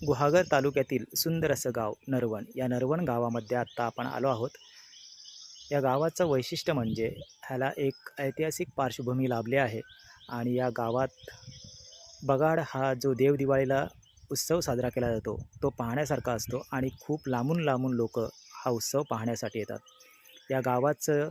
गुहागर तालुक्यातील सुंदर असं गाव नरवण. या नरवण गावामध्ये आत्ता आपण आलो आहोत. या गावाचं वैशिष्ट्य म्हणजे ह्याला एक ऐतिहासिक पार्श्वभूमी लाभली आहे आणि या गावात बगाड हा जो देव दिवाळीला उत्सव साजरा केला जातो तो पाहण्यासारखा असतो आणि खूप लांबून लांबून लोक हा उत्सव पाहण्यासाठी येतात. या गावाचं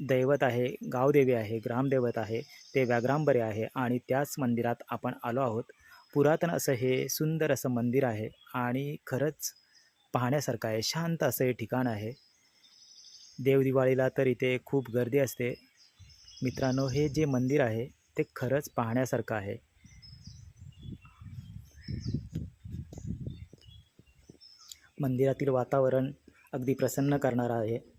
दैवत आहे गावदेवी आहे ग्रामदैवत आहे ते व्याग्रांबरे आहे आणि त्याच मंदिरात आपण आलो आहोत. पुरातन असं हे सुंदर असं मंदिर आहे आणि खरंच पाहण्यासारखं आहे. शांत असं हे ठिकाण आहे. देवदिवाळीला तर इथे खूप गर्दी असते. मित्रांनो हे जे मंदिर आहे ते खरंच पाहण्यासारखं आहे. मंदिरातील वातावरण अगदी प्रसन्न करणारं आहे.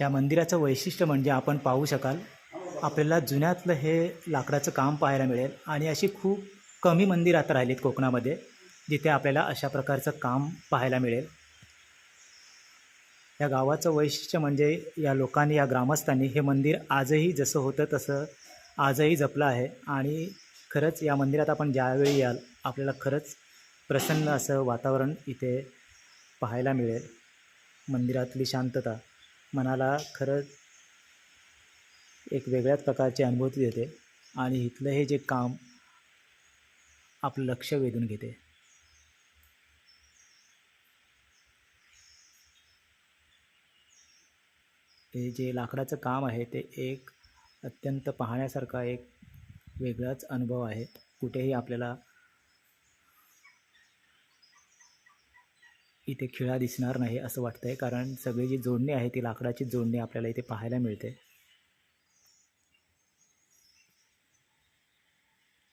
या मंदिराचं वैशिष्ट्य म्हणजे आपण पाहू शकाल आपल्याला जुन्यातलं हे लाकडाचं काम पाहायला मिळेल आणि अशी खूप कमी मंदिरं आता राहिलीत कोकणामध्ये जिथे आपल्याला अशा प्रकारचं काम पाहायला मिळेल. या गावाचं वैशिष्ट्य म्हणजे या लोकांनी या ग्रामस्थांनी हे मंदिर आजही जसं होतं तसं आजही जपलं आहे आणि खरंच या मंदिरात आपण ज्यावेळी याल आपल्याला खरंच प्रसन्न असं वातावरण इथे पाहायला मिळेल. मंदिरातली शांतता मनाला खरंच एक वेगळ्याच प्रकारची अनुभूती देते आणि इथलं हे जे काम आपलं लक्ष वेधून घेते. हे जे लाकडाचं काम आहे ते एक अत्यंत पाहण्यासारखा एक वेगळाच अनुभव आहे. कुठेही आपल्याला इथे खिळा दिसणार नाही असं वाटतं आहे कारण सगळी जी जोडणी आहे ती लाकडाची जोडणी आपल्याला इथे पाहायला मिळते.